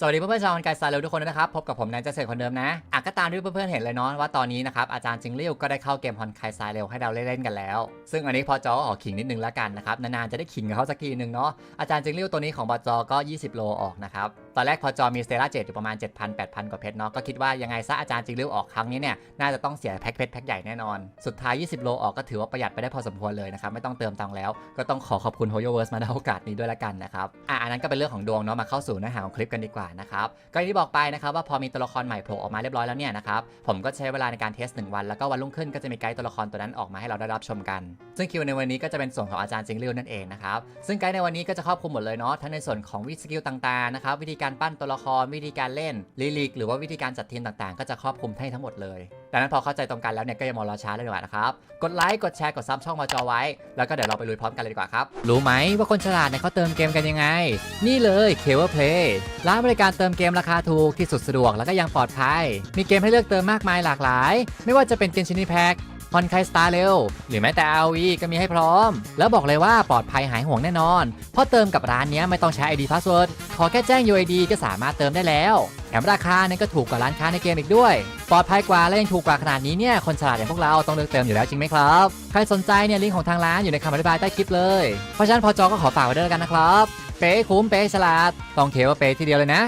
สวัสดีเพื่อนๆชาวกายซาเรลทุกคนด้วยนะครับ พบกับผมแนนเจษฎคนเดิมนะอะก็ตามที่เพื่อนๆเห็นเลยเนาะว่าตอนนี้นะครับอาจารย์จิงเลี้ยวก็ได้เข้าเกมฮอนไคซาเรลให้เราเล่นๆกันแล้ว ซึ่งอันนี้พอจอออกขิงนิดนึงแล้วกันนะครับนานๆจะได้ขิงกับเขาสักทีนึงเนาะอาจารย์จิงเลี้ยวตัวนี้ของบอจอก็ 20 โลออกนะครับตอนแรกพอจอมีสเตล่าเจ็ดอยู่ประมาณ 7,000 8,000 กว่าเพชรเนาะก็คิดว่ายังไงซะอาจารย์จิงเลี้ยวออกครั้งนี้เนี่ยน่าจะต้องเสียแพ็คเพชรแพ็คใหญ่แน่นอนสุดท้าย 20 โลออกก็ถือว่าประหยัดไปได้พอสมควรเลยนะครับไม่ต้องเติมตังแล้วก็ต้องขอขอบคุณโฮโยเวิร์สมาในโอกาสนี้ด้วยละกันนะครับอะอันนั้นก็เป็นเรื่องของดวงเนาะมาเข้าสู่เนื้อหาของคลิปกันดีกว่านะครับก็อย่างที่บอกไปนะครับว่าพอมีตัวละครใหม่โผล่ออกมาเรียบร้อยแล้วเนี่ยนะครับผมก็ใช้เวลาในการเทส1วันแล้วก็วันรุ่งขึ้นก็จะมีไกด์ตัวละครตัวนั้นออกมาให้เราได้รับชมกัน ซึ่งคิวในวันนี้ก็จะเป็นส่วนของอาจารย์จิงลิวนั่นเองนะครับซึ่งไกด์ในวันนี้ก็จะครอบคลุมหมดเลยเนาะทั้งในส่วนของวิสกิลต่างๆนะครับวิธีการปั้นตัวละครวิธีการเล่นลิลิกหรือว่าวิธีการจัดทีมต่างๆ ก็จะครอบคลุมให้ทั้งหมดเลยดังนั้นพอเข้าใจตรงกันแล้วเนี่ยก็อย่ามารอช้าเลยดีกว่านะครับกดไลค์กดแชร์กดซับช่องมาจอไว้ แล้วก็เดี๋ยวเราไปลุยพร้อมกันเลยดีกว่าครับรู้ไหมว่าคนฉลาดเนี่ยเขาเติมเกมกันยังไง นี่เลยเคเวอร์เพลย์ร้านบริการเติมเกมราคาถูกที่สุดสะดวกแล้วก็ยังปลอดภัย มีเกมให้เลือกเติมมากมายหลากหลาย ไม่ว่าจะเป็นเกมชินิแพ็กฮอนไคสตาร์เร็ว หรือแม้แต่ RV ก็มีให้พร้อม แล้วบอกเลยว่าปลอดภัยหายห่วงแน่นอน เพราะเติมกับร้านนี้ไม่ต้องใช้ ID Password ขอแค่แจ้ง UID ก็สามารถเติมได้แล้วแถมราคาเนี่ยก็ถูกกว่าร้านค้าในเกมอีกด้วย ปลอดภัยกว่าและยังถูกกว่าขนาดนี้เนี่ยคนฉลาดอย่างพวกเราต้องเลือกเติมอยู่แล้วจริงไหมครับ ใครสนใจเนี่ยลิงก์ของทางร้านอยู่ในคำอธิบายใต้คลิปเลย เพราะฉะนั้นพอจอก็ขอฝากไว้ด้วยวกันนะครับ เป๊ะคุ้มเป๊ะฉลาด ต้องเคว่าเป๊ะทีเดียวเลยนะ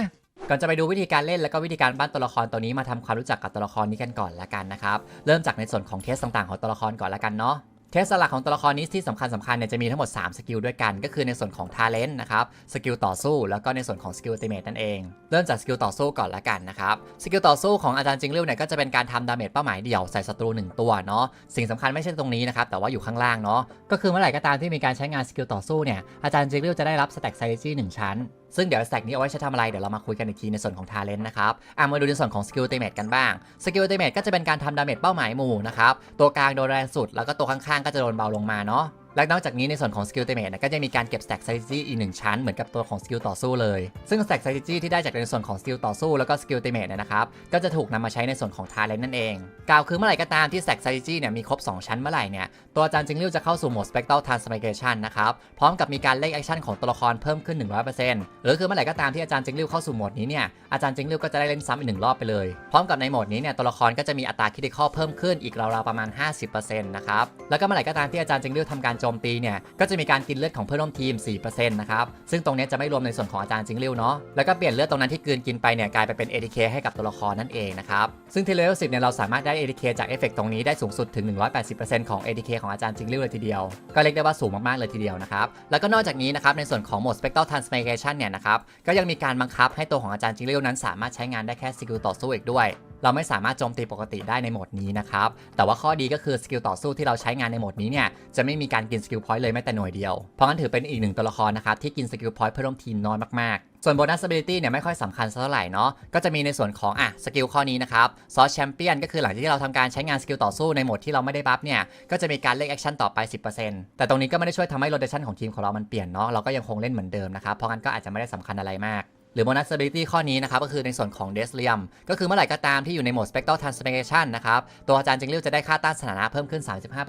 ก่อนจะไปดูวิธีการเล่นแล้วก็วิธีการปั้นตัวละครตัวนี้มาทำความรู้จักกับตัวละครนี้กันก่อนละกันนะครับ เริ่มจากในส่วนของเทสต่างๆของตัวละครก่อนละกันเนาะ เทสหลักของตัวละครนี้ที่สำคัญสำคัญเนี่ยจะมีทั้งหมด 3 สกิลด้วยกัน ก็คือในส่วนของ Talent นะครับสกิลต่อสู้ แล้วก็ในส่วนของสกิล Ultimate นั่นเอง เริ่มจากสกิลต่อสู้ก่อนละกันนะครับสกิลต่อสู้ของอาจารย์จิงเลี้ยวเนี่ยก็จะเป็นการทำดาเมจเป้าหมายเดี่ยวใส่ศัตรู1ตัวเนาะสิ่งสำคัญไม่ใช่ตรงนี้นะครับแต่ว่าอยู่ข้างล่างเนาะก็คือเมื่อไหร่ก็ตามที่มีการใช้งานสกิลต่อสู้เนี่ยอาจารย์จิงเลี้ยวจะได้รับสแต็กไซจี้หนึ่งชั้นซึ่งเดี๋ยวสแต็กนี้เอาไว้ใช้ทำอะไร เดี๋ยวเรามาคุยกันอีกทีในส่วนของทาเลนต์นะครับอะมาดูในส่วนของสกิลเตเมตกันบ้างสกิลเตเมตก็จะเป็นการทำดาเมจเป้าหมายหมู่นะครับตัวกลางโดนแรงสุดแล้วก็ตัวข้างๆก็จะโดนเบาลงมาเนาะ และนอกจากนี้ในส่วนของสกิล Ultimate เนี่ยก็จะมีการเก็บ Stack Strategy อีกหนึ่งชั้นเหมือนกับตัวของสกิลต่อสู้เลย ซึ่ง Stack Strategy ที่ได้จากในส่วนของสกิลต่อสู้แล้วก็สกิล Ultimate เนี่ยนะครับก็จะถูกนำมาใช้ในส่วนของ Talent นั่นเองกล่าวคือเมื่อไหร่ก็ตามที่ Stack Strategy เนี่ยมีครบ 2 ชั้นเมื่อไหร่เนี่ยตัวอาจารย์จิงลิ้วจะเข้าสู่โหมด Spectral Transmigration นะครับพร้อมกับมีการเล่งแอคชั่นของตัวละครเพิ่มขึ้น 100%หรือคือเมื่อไหร่ก็ตามที่อาจารย์จิงลิ้วเข้าสู่โหมดนี้เนี่ยอาจารย์จิงลิ้วก็จะได้เล่นซ้ำอีกหนึ่งรอบไปเลย พร้อมกับในโหมดนี้เนี่ยตัวละครก็จะมีอัตราคิดข้อเพิ่มขึ้นอีกราวๆประมาณ 50%นะครับแล้วก็เมื่อไหร่ก็ตามที่อาจารย์จิงลิ้วทำการโจมตีเนี่ยก็จะมีการกินเลือดของเพื่อนร่วมทีม 4%นะครับ ซึ่งตรงนี้จะไม่รวมในส่วนของอาจารย์จิงลิวเนาะ แล้วก็เปลี่ยนเลือดตรงนั้นที่กืนกินไปเนี่ยกลายไปเป็น ATK ให้กับตัวละครนั่นเองนะครับ ซึ่งที่เลเวล10เนี่ยเราสามารถได้ ATK จากเอฟเฟกต์ตรงนี้ได้สูงสุดถึง 180%ของ ATK ของอาจารย์จิงลิวเลยทีเดียว ก็เรียกได้ว่าสูงมากๆเลยทีเดียวนะครับ แล้วก็นอกจากนี้นะครับในส่วนของโหมด Spectral Transmigration เนี่ยนะครับก็ยังมีการบังคับให้ตัวของอาจารย์จิงลิวนั้นสามารถใช้งานได้แค่สกิลต่อสู้อีกด้วย เราไม่สามารถโจมตีปกติได้ในโหมดนี้นะครับ แต่ว่าข้อดีก็คือสกิลต่อสู้ที่เราใช้งานในโหมดนี้เนี่ยจะไม่มีการกินสกิลพอยต์เลยแม้แต่หน่วยเดียว เพราะงั้นถือเป็นอีกหนึ่งตัวละครนะครับที่กินสกิลพอยต์เพื่อร่วมทีมน้อยมากๆ ส่วนโบนัส ability เนี่ยไม่ค่อยสำคัญเท่าไหร่เนาะ ก็จะมีในส่วนของอะสกิลข้อนี้นะครับซอสแชมเปี้ยนก็คือหลังจากที่เราทำการใช้งานสกิลต่อสู้ในโหมดที่เราไม่ได้บัฟเนี่ยก็จะมีการเล่นแอคชั่นต่อไป 10%แต่ตรงนี้ก็ไม่ได้ช่วยทำให้โรเ t ชันของทีมของเรามันเปลี่ยนเนาะเราก็ยังคงเล่นเหมือนเดิมนะครับเพราะงั้นก็อาจจะไม่ได้สำคัญอะไรมาก รือ bonus ability ข้อนี้นะครับก็คือในส่วนของ d e s l i u m ก็คือเมื่อไหร่ก็ตามที่อยู่ในโหมด spectral transformation นะครับตัวอาจารย์จิงลิวจะได้ค่าต้านสถานะเพิ่มขึ้น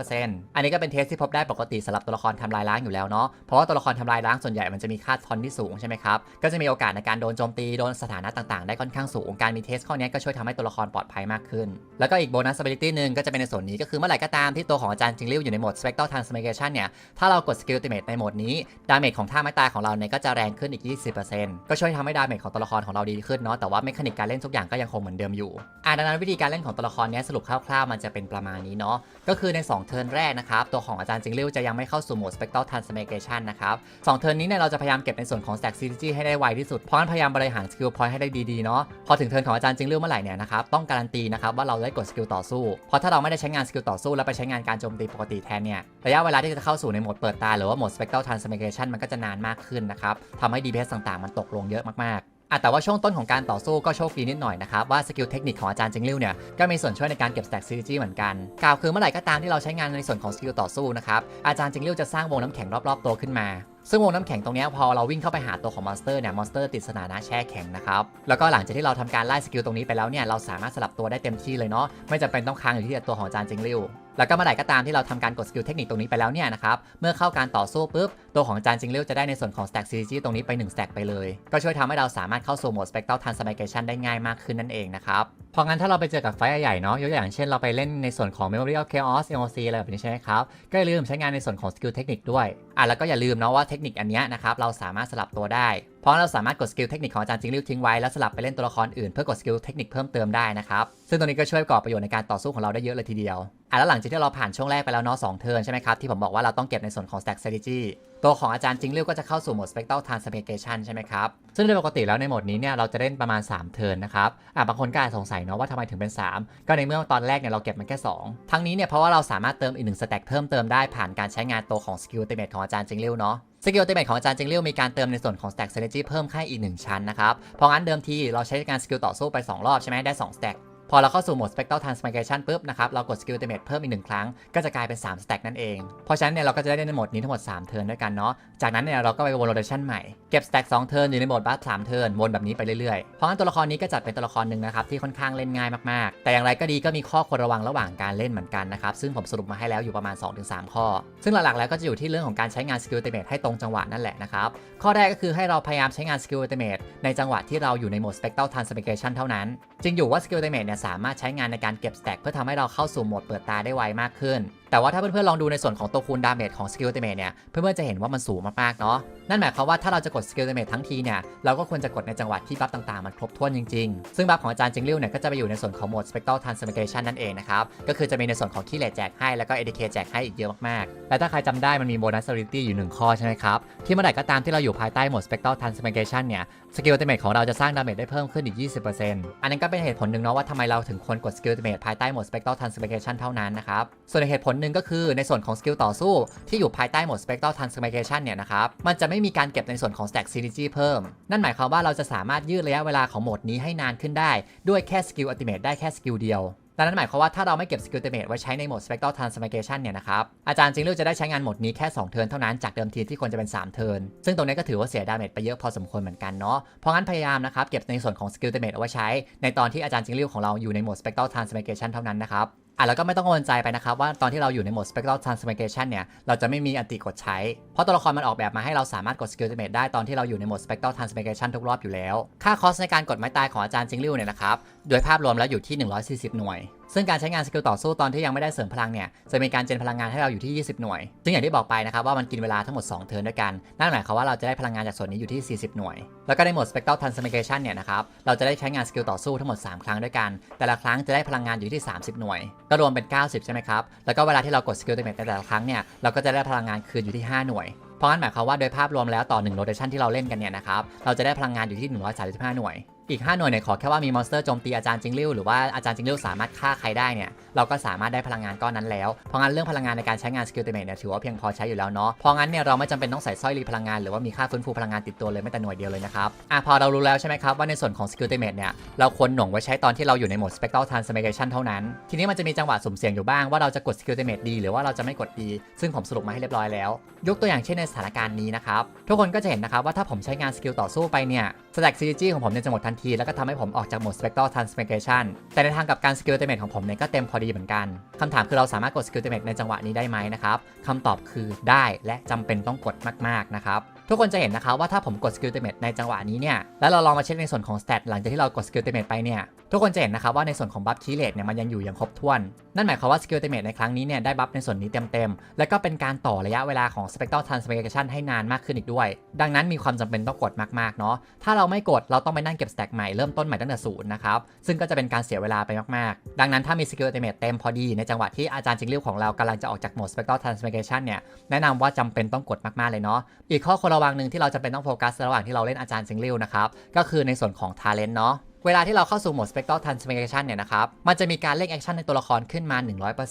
35%อันนี้ก็เป็นเทสที่พบได้ปกติสำหรับตัวละครทำลายล้างอยู่แล้วเนาะเพราะว่าตัวละครทำลายล้างส่วนใหญ่มันจะมีค่าทอนที่สูงใช่ไหมครับก็จะมีโอกาสในการโดนโจมตีโดนสถานะต่างๆ ได้ค่อนข้างสูงการมีเทสข้อนี้ก็ช่วยทำให้ตัวละครปลอดภัยมากขึ้น แล้วก็อีก bonus ability หนึ่งก็จะเป็นในส่วนนี้ก็คือเมื่อไหร่ก็ตามที่ตัวของอาจารย์จิงลิวอยู่ในโหมด spectral transformation เนี่ยถ้าเรากด skill ultimate ในโหมดนี้ดาเมจของท่าไม้ตายของเราเนี่ยก็จะแรงขึ้นอีก 20%ก็ช่วยทำให้ดาเมจของตัวละครของเราดีขึ้นเนาะแต่ว่าเมคานิกการเล่นทุกอย่างก็ยังคงเหมือนเดิมอยู่อ่าดังนั้นวิธีการเล่นของตัวละครนี้สรุปคร่าวๆมันจะเป็นประมาณนี้เนาะก็คือใน 2 เทิร์นแรกนะครับตัวของอาจารย์จิงเลิวจะยังไม่เข้าสู่โหมด Spectral Transmigration นะครับสองเทิร์นนี้เนี่ยเราจะพยายามเก็บในส่วนของ Stack Synergy ให้ได้ไวที่สุดเพราะงั้นพยายามบริหาร Skill Point ให้ได้ดีๆเนาะพอถึงเทิร์นของอาจารย์จิงเลิวเมื่อไหร่เนี่ยนะครับต้องการันตีนะครับว่าเราได้กดสกิลต่อสู้เพราะถ้าเราไม่ได้ใช้งานสกิลต่อสู้แล้วไปใช้งานการโจมตีปกติแทนเนี่ยระยะเวลาที่จะเข้าสู่ในโหมดเปิดตาหรือว่าโหมด Spectral Transmigration มันก็จะนานมากขึ้นนะครับทำให้ DPS ต่างๆมันตกลงเยอะมากๆอะแต่ว่าช่วงต้นของการต่อสู้ก็โชคดีนิดหน่อยนะครับ ว่าสกิลเทคนิคของอาจารย์จิงลิวเนี่ย ก็มีส่วนช่วยในการเก็บ stack synergy เหมือนกัน กล่าวคือเมื่อไหร่ก็ตามที่เราใช้งานในส่วนของสกิลต่อสู้นะครับ อาจารย์จิงลิวจะสร้างวงน้ำแข็งรอบๆตัวขึ้นมาซึ่งวงน้ำแข็งตรงนี้พอเราวิ่งเข้าไปหาตัวของมอนสเตอร์เนี่ยมอนสเตอร์ติดสถานะแช่แข็งนะครับ แล้วก็หลังจากที่เราทำการไล่สกิลตรงนี้ไปแล้วเนี่ยเราสามารถสลับตัวได้เต็มที่เลยเนาะไม่จำเป็นต้องค้างอยู่ที่ตัวของอาจารย์จิงลิวแล้วก็เมื่อไหร่ก็ตามที่เราทำการกดสกิลเทคนิคตรงนี้ไปแล้วเนี่ยนะครับเมื่อเข้าการต่อสู้ปุ๊บตัวของอาจารย์จิงเลี้ยวจะได้ในส่วนของ stack CG ตรงนี้ไป 1 stack ไปเลย ก็ช่วยทำให้เราสามารถเข้าสู่โหมด spectral transformation ได้ง่ายมากขึ้นนั่นเองนะครับเพราะงั้นถ้าเราไปเจอกับไฟท์ใหญ่ๆเนาะยกอย่างเช่นเราไปเล่นในส่วนของ Memory of Chaos MOC อะไรแบบนี้ใช่ไหมครับ ก็อย่าลืมใช้งานในส่วนของสกิลเทคนิคด้วยอะแล้วก็อย่าลืมเนาะว่าเทคนิคอันนี้นะครับเราสามารถสลับตัวได้เพราะเราสามารถกดสกิลเทคนิคของอาจารย์จิงลิวทิ้งไว้แล้วสลับไปเล่นตัวละครอื่นเพื่อกดสกิลเทคนิคเพิ่มเติมได้นะครับซึ่งตรงนี้ก็ช่วยก่อประโยชน์ในการต่อสู้ของเราได้เยอะเลยทีเดียวอะแล้วหลังจากที่เราผ่านช่วงแรกไปแล้วเนาะสองเทิร์นใช่ไหมครับที่ผมบอกว่าเราต้องเก็บในส่วนของ stack strategy ตัวของอาจารย์จิงเลิวก็จะเข้าสู่โหมด spectral transformation ใช่ไหมครับ ซึ่งโดยปกติแล้วในโหมดนี้เนี่ยเราจะเล่นประมาณ 3 เทิร์นนะครับอะบางคนก็อาจสงสัยเนาะว่าทำไมถึงเป็น 3 ก็ในเมื่อตอนแรกเนี่ยเราเก็บมันแค่ 2 ทั้งนี้เนี่ยเพราะว่าเราสามารถเติมอีกหนึ่งสแต็กเพิ่มเติมได้ผ่านการใช้งานตัวของสกิลเตเมทของอาจารย์จิงเลิวเนาะสกิลเตเมทของอาจารย์จิงเลิวมีการเติมในส่วนของ stack strategy เพิ่มให้อีก 1 ชั้นนะครับ เพราะงั้นเดิมทีเราใช้การสกิลต่อสู้ไป 2 รอบใช่ไหมได้2 stack พอเราเข้าสู่โหมด spectral transformation ปุ๊บนะครับเรากด skill ultimate เพิ่มอีกหนึ่งครั้ง ก็จะกลายเป็น 3 stack นั่นเอง เพราะฉะนั้นเนี่ยเราก็จะได้ในโหมดนี้ทั้งหมด 3 เทิร์นด้วยกันเนาะ จากนั้นเนี่ยเราก็ไปวน rotation ใหม่ เก็บ stack 2 เทิร์นอยู่ในโหมดบัส3เทิร์นวนแบบนี้ไปเรื่อยๆ เพราะงั้นตัวละครนี้ก็จัดเป็นตัวละครหนึ่งนะครับที่ค่อนข้างเล่นง่ายมากๆ แต่อย่างไรก็ดีก็มีข้อควรระวังระหว่างการเล่นเหมือนกันนะครับซึ่งผมสรุปมาให้แล้วอยู่ประมาณ 2-3 ข้อ ซึ่งหลักๆแล้วก็จะอยู่ที่เรื่องของการใช้งาน skill ultimate ให้ตรงจังหวะนั่นแหละนะครับข้อแรกก็คือให้เราพยายามใช้งาน skill ultimate ในจังหวะที่เราอยู่ในโหมด spectral transformation เท่านั้นจริงอยู่ว่า skill ultimate เนี่ยสามารถใช้งานในการเก็บ stack เพื่อทำให้เราเข้าสู่โหมดเปิดตาได้ไวมากขึ้น แต่ว่าถ้าเพื่อนๆลองดูในส่วนของตัวคูณดาเมจของ skill ultimate เนี่ย เพื่อนๆจะเห็นว่ามันสูงมากๆเนาะ นั่นหมายความว่าถ้าเราจะกด skill ultimate ทั้งทีเนี่ย เราก็ควรจะกดในจังหวะที่บัฟต่างๆ มันครบถ้วนจริงๆ ซึ่งบัฟของอาจารย์จิงลิวเนี่ยก็จะไปอยู่ในส่วนของโหมด spectral transformation นั่นเองนะครับ ก็คือจะมีในส่วนของคีเลตแจกให้แล้วก็เอ ADK แจกให้อีกเยอะมากๆ และถ้าใครจำได้มันมีโบนัส ability อยู่หนึ่งข้อใช่ไหมครับที่เมื่อไหร่ก็ตามที่เราอยู่ภายใต้โหมด spectral transformation เนี่ยสกิลเตเมทของเราจะสร้างดาเมจได้เพิ่มขึ้นอีก 20%อันนั้นก็เป็นเหตุผลหนึ่งเนาะว่าทำไมเราถึงควรกดสกิลเตเมทภายใต้โหมด Spectral Transformation เท่านั้นนะครับส่วนเหตุผลหนึ่งก็คือในส่วนของสกิลต่อสู้ที่อยู่ภายใต้โหมด Spectral Transformation เนี่ยนะครับ มันจะไม่มีการเก็บในส่วนของ Stack Synergy เพิ่ม นั่นหมายความว่าเราจะสามารถยืดระยะเวลาของโหมดนี้ให้นานขึ้นได้ ด้วยแค่สกิลอัติเมทได้แค่สกิลเดียวดังนั้นหมายความว่าถ้าเราไม่เก็บสกิลเตเมทไว้ใช้ในโหมด Spectral Transformation เนี่ยนะครับ อาจารย์จิงลิวจะได้ใช้งานโหมดนี้แค่ 2 เทิร์นเท่านั้นจากเดิมทีที่ควรจะเป็น 3 เทิร์นซึ่งตรงนี้ก็ถือว่าเสียดาเมจไปเยอะพอสมควรเหมือนกันเนาะเพราะงั้นพยายามนะครับ เก็บในส่วนของสกิลเตเมทเอาไว้ใช้ ในตอนที่อาจารย์จิงลิวของเราอยู่ในโหมด Spectral Transformation เท่านั้นนะครับ อะแล้วก็ไม่ต้องกังวลใจไปนะครับ ว่าตอนที่เราอยู่ในโหมด Spectral Transformation เนี่ย เราจะไม่มีอันติกดใช้ เพราะตัวละครมันออกแบบมาให้เราสามารถกด Skill Ultimate ได้ตอนที่เราอยู่ในโหมด Spectral Transformation ทุกรอบอยู่แล้ว ค่าคอสในการกดไม้ตายของอาจารย์จิงลิวเนี่ยนะครับโดยภาพรวมแล้วอยู่ที่ 140 หน่วย ซึ่งการใช้งานสกิลต่อสู้ตอนที่ยังไม่ได้เสริมพลังเนี่ยจะมีการเจนพลังงานให้เราอยู่ที่ 20 หน่วย ซึ่งอย่างที่บอกไปนะครับว่ามันกินเวลาทั้งหมด 2 เทิร์นด้วยกันนั่นหมายความว่าเราจะได้พลังงานจากส่วนนี้อยู่ที่ 40 หน่วย แล้วก็ในโหมด Spectral Transformation เนี่ยนะครับเราจะได้ใช้งานสกิลต่อสู้ทั้งหมด 3 ครั้งด้วยกัน แต่ละครั้งจะได้พลังงานอยู่ที่ 30 หน่วย ก็รวมเป็น 90 ใช่ไหมครับแล้วก็เวลาที่เรากดสกิลเตเมในแต่ละครั้งเนี่ยเราก็จะได้พลังงานคืนอยู่ที่ 5 หน่วยเพราะงั้นหมายความว่าโดยภาพรวมแล้วต่อ1 rotation ที่เราเล่นกันเนี่ยนะครับเราจะได้พลังงานอยู่ที่ 135 หน่วย อีก 5 หน่วยเนี่ยขอแค่ว่ามีมอนสเตอร์โจมตีอาจารย์จิงลิวหรือว่าอาจารย์จิงลิวสามารถฆ่าใครได้เนี่ยเราก็สามารถได้พลังงานก้อนนั้นแล้วเพราะงั้นเรื่องพลังงานในการใช้งานสกิลเตเมทเนี่ยถือว่าเพียงพอใช้อยู่แล้วเนาะเพราะงั้นเนี่ยเราไม่จำเป็นต้องใส่สร้อยรีพลังงานหรือว่ามีค่าฟื้นฟูพลังงานติดตัวเลยแม้แต่หน่วยเดียวเลยนะครับอะพอเรารู้แล้วใช่ไหมครับว่าในส่วนของสกิลเตเมทเนี่ยเราควรหน่วงไว้ใช้ตอนที่เราอยู่ในโหมด Spectral Transformation เท่านั้นทีนี้มันจะมีจังหวะสุ่มเสี่ยงอยู่บ้างว่าเราจะกดสกิลเตเมทดีหรือว่าเราจะไม่กดดี ซึ่งผมสรุปมาให้เรียบร้อยแล้ว ยกตัวอย่างเช่นในสถานการณ์นี้นะครับทุกคนก็จะเห็นนะครับว่าถ้าผมใช้งานสกิลต่อสู้ไปเนี่ยสแต็กซีจีของผมเนี่ยจะหมดทันที แล้วก็ทำให้ผมออกจากโหมด Spectral Transformation แต่ในทางกับการสกิลเตเมทของผมเนี่ยก็เต็มพอดีเหมือนกันคำถามคือเราสามารถกดสกิลเตเมทในจังหวะนี้ได้ไหมนะครับคำตอบคือได้และจำเป็นต้องกดมากๆนะครับทุกคนจะเห็นนะครับว่าถ้าผมกดสกิลเตเมทในจังหวะนี้เนี่ยแล้วเราลองมาเช็คในส่วนของสเตตหลังจากที่เรากดสกิลเตเมทไปเนี่ย ทุกคนจะเห็นนะครับว่าในส่วนของบัฟคีเลตเนี่ยมันยังอยู่อย่างครบถ้วน นั่นหมายความว่าสกิลเตเมทในครั้งนี้เนี่ยได้บัฟในส่วนนี้เต็มๆ แล้วก็เป็นการต่อระยะเวลาของ Spectral Transformation ให้นานมากขึ้นอีกด้วย ดังนั้นมีความจำเป็นต้องกดมากๆเนาะ ถ้าเราไม่กดเราต้องไปนั่งเก็บสแต็กใหม่เริ่มต้นใหม่ตั้งแต่ศูนย์นะครับ ซึ่งก็จะเป็นการเสียเวลาไปมากๆ ดังนั้นถ้ามีสกิลเตเมทเต็มพอดีในจังหวะที่อาจารย์จิงลิวของเรากำลังจะออกจากโหมด Spectral Transformation เนี่ยแนะนำว่าจำเป็นต้องกดมากๆเลยเนาะ อีกข้อควรระวังหนึ่งที่เราจะเป็นต้องโฟกัสระหว่างที่เราเล่นอาจารย์จิงลิวนะครับก็คือในส่วนของ Talent เนาะ เวลาที่เราเข้าสู่โหมด Spectral Transformation เนี่ยนะครับ มันจะมีการเร่งแอคชั่นในตัวละครขึ้นมา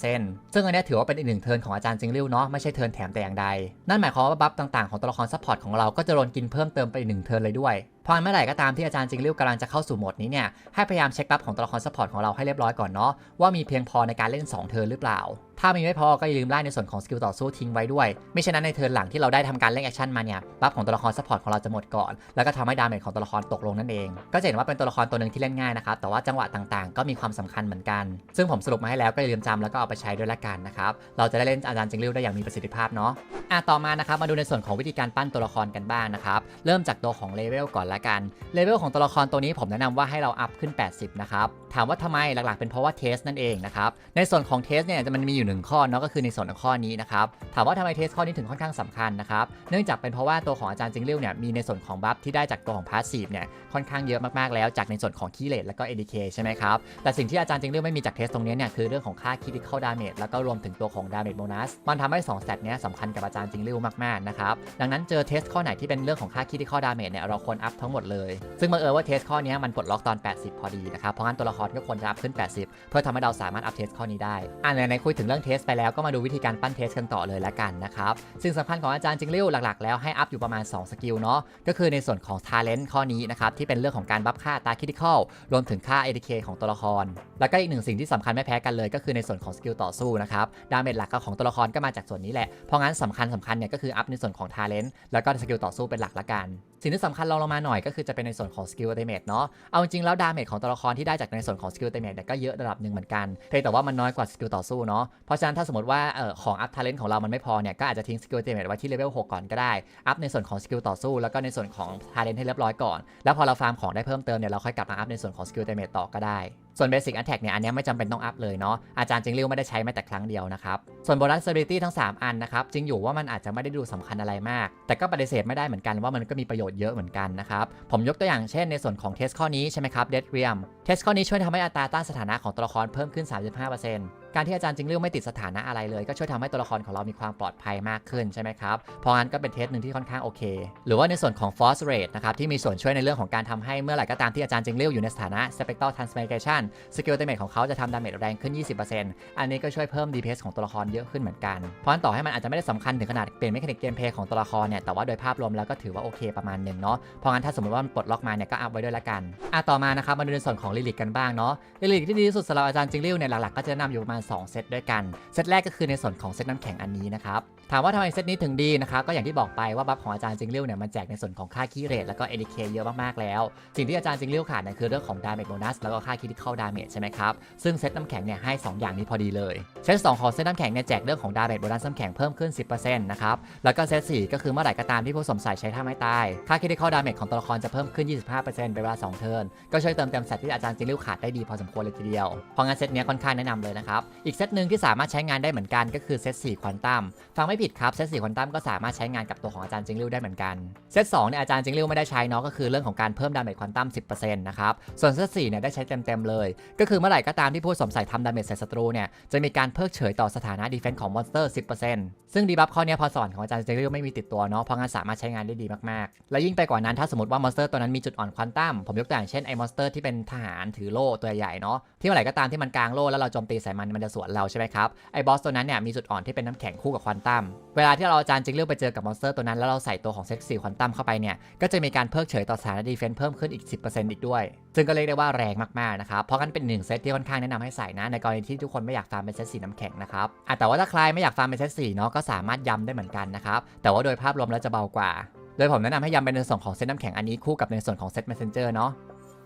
100%ซึ่งอันนี้ถือว่าเป็นอีกหนึ่งเทิร์นของอาจารย์จิงลิวเนาะ ไม่ใช่เทิร์นแถมแต่อย่างใด นั่นหมายความว่าบัฟต่างๆของตัวละครซัพพอร์ตของเราก็จะโดนกินเพิ่มเติมไปอีกหนึ่งเทิร์นเลยด้วย พอเมื่อไหร่ก็ตามที่อาจารย์จิงริ้วกำลังจะเข้าสู่โหมดนี้เนี่ยให้พยายามเช็คบัฟของตัวละครซัพพอร์ตของเราให้เรียบร้อยก่อนเนาะว่ามีเพียงพอในการเล่น 2 เทิร์นหรือเปล่า ถ้ามีไม่พอก็อย่าลืมไล่ในส่วนของสกิลต่อสู้ทิ้งไว้ด้วยไม่เช่นนั้นในเทิร์นหลังที่เราได้ทำการเล่นแอคชั่นมาเนี่ยบัฟของตัวละครซัพพอร์ตของเราจะหมดก่อน แล้วก็ทำให้ดาเมจของตัวละครตกลงนั่นเอง ก็จะเห็นว่าเป็นตัวละครตัวหนึ่งที่เล่นง่ายนะครับแต่ว่าจังหวะต่างๆ ก็มีความสำคัญเหมือนกัน ซึ่งผมสรุปมาให้แล้วก็อย่าลืมจำแล้วก็เอาไปใช้ด้วยละกันนะครับเราจะได้เล่นอาจารย์จิงริ้วได้อย่างมีประสิทธิภาพเนาะอะต่อมานะครับมาดูในส่วนของวิธีการปั้นตัวละครกันบ้างนะครับเริ่มจากตัวของเลเวลก่อนละกัน เลเวลของตัวละครตัวนี้ผมแนะนำว่าให้เราอัพขึ้น 80 นะครับ ถามว่าทำไมหลักๆ เป็นเพราะว่าเทสนั่นเองนะครับ ในส่วนของเทสเนี่ยจะมันมีอยู่หนึ่งข้อเนาะก็คือในส่วนของข้อนี้นะครับ ถามว่าทำไมเทสข้อนี้ถึงค่อนข้างสำคัญนะครับ เนื่องจากเป็นเพราะว่าตัวของอาจารย์จิงริ้วเนี่ยมีในส่วนของบัฟที่ได้จากตัวของพาสซีฟเนี่ยค่อนข้างเยอะมากๆแล้วจากในส่วนของคีเลตแล้วก็ ADK ใช่ไหมครับ แต่สิ่งที่อาจารย์จิงริ้วไม่มีจากเทสตรงนี้เนี่ยคือเรื่องของค่า critical damage แล้วก็รวมถึงตัวของ damage bonus มันทำให้2 stat เนี้ยสำคัญกับอาจารย์จิงริ้วมากๆนะครับดังนั้นเจอเทสข้อไหนที่เป็นเรื่องของค่า critical damage เนี่ยเราควรอัพทั้งหมดเลย ซึ่งบังเอิญว่าเทสข้อนี้มันปลดล็อกตอน 80 พอดีนะครับ เพราะงั้นตัวละครก็ควรจะอัพขึ้น 80 เพื่อทำให้เราสามารถอัพเทสข้อนี้ได้ อ่าไหนคุยถึงเรื่องเทสไปแล้วก็มาดูวิธีการปั้นเทสกันต่อเลยละกันนะครับสิ่งสำคัญของอาจารย์จิงริ้ยวหลักๆ แล้วให้อัพอยู่ประมาณ 2 สกิลเนาะ ก็คือในส่วนของ talent ข้อนี้นะครับที่เป็นเรื่องของการบัฟค่าตา critical รวมถึงค่า ADK ของตัวละคร แล้วก็อีกหนึ่งสิ่งที่สำคัญไม่แพ้กันเลย ก็คือในส่วนของสกิลต่อสู้นะครับ ดาเมจหลักของตัวละครก็มาจากส่วนนี้แหละ เพราะงั้นสำคัญสำคัญเนี่ยก็คืออัพในส่วนของ talent แล้วก็สกิลต่อสู้เป็นหลักละกันสิ่งที่สำคัญรองลงมาหน่อยก็คือจะเป็นในส่วนของสกิลเตเมจเนาะ เอาจริงๆแล้วดาเมจของตัวละครที่ได้จากในส่วนของสกิลเตเมจเนี่ยก็เยอะระดับหนึ่งเหมือนกัน เพียงแต่ว่ามันน้อยกว่าสกิลต่อสู้เนาะ เพราะฉะนั้นถ้าสมมติว่าเอ่อของอัพทาเลนต์ของเรามันไม่พอเนี่ยก็อาจจะทิ้งสกิลเตเมจไว้ที่เลเวล6ก่อนก็ได้ อัพในส่วนของสกิลต่อสู้แล้วก็ในส่วนของทาเลนต์ให้เรียบร้อยก่อน แล้วพอเราฟาร์มของได้เพิ่มเติมเนี่ยเราค่อยกลับมาอัพในส่วนของสกิลเตเมจต่อก็ได้ ส่วน Basic Attack เนี่ยอันนี้ไม่จำเป็นต้องอัพเลยเนาะอาจารย์จิงริ้วไม่ได้ใช้แม้แต่ครั้งเดียวนะครับส่วน Bonus Ability ทั้ง 3 อันนะครับจริงอยู่ว่ามันอาจจะไม่ได้ดูสำคัญอะไรมาก แต่ก็ปฏิเสธไม่ได้เหมือนกันว่ามันก็มีประโยชน์เยอะเหมือนกันนะครับผมยกตัวอย่างเช่นในส่วนของเทสข้อนี้ใช่ไหมครับ Dead Realm เทสข้อนี้ช่วยทำให้อัตราต้านสถานะของตัวละครเพิ่มขึ้น 35%การที่อาจารย์จิงริ้วไม่ติดสถานะอะไรเลย ก็ช่วยทำให้ตัวละครของเรามีความปลอดภัยมากขึ้นใช่ไหมครับ เพราะงั้นก็เป็นเทสหนึ่งที่ค่อนข้างโอเค หรือว่าในส่วนของ Force Rate นะครับที่มีส่วนช่วยในเรื่องของการทำให้เมื่อไหร่ก็ตามที่อาจารย์จิงริ้วอยู่ในสถานะ Spectral Transmutation สกิลเตเมจของเขาจะทำดาเมจแรงขึ้น 20%อันนี้ก็ช่วยเพิ่ม DPS ของตัวละครเยอะขึ้นเหมือนกัน เพราะฉะนั้นต่อให้มันอาจจะไม่ได้สำคัญถึงขนาดเปลี่ยนเมคานิกเกมเพลย์ของตัวละครเนี่ยแต่ว่าโดยภาพรวมแล้วก็ถือว่าโอเคประมาณหนึ่งเนาะเพราะงั้นถ้าสมมติว่ามันปลดล็อกมาเนี่ยก็อัพไว้ด้วยละกันอะต่อมานะครับมาดูในส่วนของลิลิกกันบ้างเนาะลิลิกที่ดีที่สุดสำหรับอาจารย์จิงริ้วเนี่ยหลักๆก็จะแนะนำอยู่ประมาณ2 เซตด้วยกัน เซตแรกก็คือในส่วนของเซตน้ำแข็งอันนี้นะครับ ถามว่าทำไมเซตนี้ถึงดีนะครับก็อย่างที่บอกไปว่าบัฟของอาจารย์จิงริ้ยวเนี่ยมันแจกในส่วนของค่าคีเรทแล้วก็ ADK เยอะมากๆแล้ว สิ่งที่อาจารย์จิงริ้ยวขาดเนี่ยคือเรื่องของ damage bonus แล้วก็ค่า critical damage ใช่ไหมครับ ซึ่งเซตน้ำแข็งเนี่ยให้ 2 อย่างนี้พอดีเลยเซต2ของเซตน้ำแข็งเนี่ยแจกเรื่องของ damage bonus น้ำแข็งเพิ่มขึ้น 10%นะครับแล้วก็เซต4ก็คือเมื่อไหร่ก็ตามที่ผู้สมใส่ใช้ท่าไม้ตายค่า critical damage ของตัวละครจะเพิ่มขึ้น 25%เป็นเวลา2เทิร์นก็ช่วยเติมเต็มเซตที่อาจารย์จิงริ้ยวขาดได้ดีพอสมควรเลยทีเดียวเพราะงั้นเซตนี้ค่อนข้างแนะนำเลยนะครับอีกเซตหนึ่งที่สามารถใช้งานได้เหมือนกันก็คือเซต4ควอนตัมฟังไม่ผิดครับเซต4ควอนตัมก็สามารถใช้งานกับตัวของอาจารย์จิงริ้วได้เหมือนกันเซต2เนี่ยอาจารย์จิงริ้วไม่ได้ใช้เนาะก็คือเรื่องของการเพิ่มดาเมจควอนตัม10%นะครับส่วนเซต4เนี่ยได้ใช้เต็มๆเลย ก็คือเมื่อไหร่ก็ตามที่ผู้สวมใส่ทำดาเมจใส่ศัตรูเนี่ยจะมีการเพิกเฉยต่อสถานะดีเฟนส์ของมอนสเตอร์10%ซึ่งดีบัฟข้อนี้พอสวรรค์ของอาจารย์จิงริ้วไม่มีติดตัวเนาะเพราะงั้นสามารถใช้งานได้ดีมากๆ และยิ่งไปกว่านั้นถ้าสมมติว่ามอนสเตอร์ตัวนั้นมีจุดอ่อนควอนตัมผมยกตัวอย่างเช่นไอ้มอนสเตอร์ที่เป็นทหารถือโล่ตัวใหญ่เนาะที่เมื่อไหร่ก็ตามที่มันกางโล่แล้วเราโจมตีใส่มันมันจะสวนเราใช่ไหมครับไอ้บอสตัวนั้นเนี่ยมีจุดอ่อนที่เป็นน้ำแข็งคู่กับควอนตัมเวลาที่เราอาจารย์จิงเลือกไปเจอกับมอนสเตอร์ตัวนั้น แล้วเราใส่ตัวของเซ็กซี่ควอนตัมเข้าไปเนี่ย ก็จะมีการเพิกเฉยต่อสานะดีเฟนส์เพิ่มขึ้นอีก 10%อีกด้วย ซึ่งก็เรียกได้ว่าแรงมากๆนะครับ เพราะงั้นเป็นหนึ่งเซตที่ค่อนข้างแนะนำให้ใส่นะ ในกรณีที่ทุกคนไม่อยากฟาร์มเป็นเซตสีน้ำแข็งนะครับอะแต่ว่าถ้าใครไม่อยากฟาร์มเป็นเซตสีเนาะก็สามารถย้ำได้เหมือนกันนะครับแต่ว่าโดยภาพรวมแล้วจะเบากว่าโดยผมแนะนำให้ยำเป็นในส่วนของเซตน้ำแข็งอันนี้คู่กับในส่วนของเซต messenger เนาะ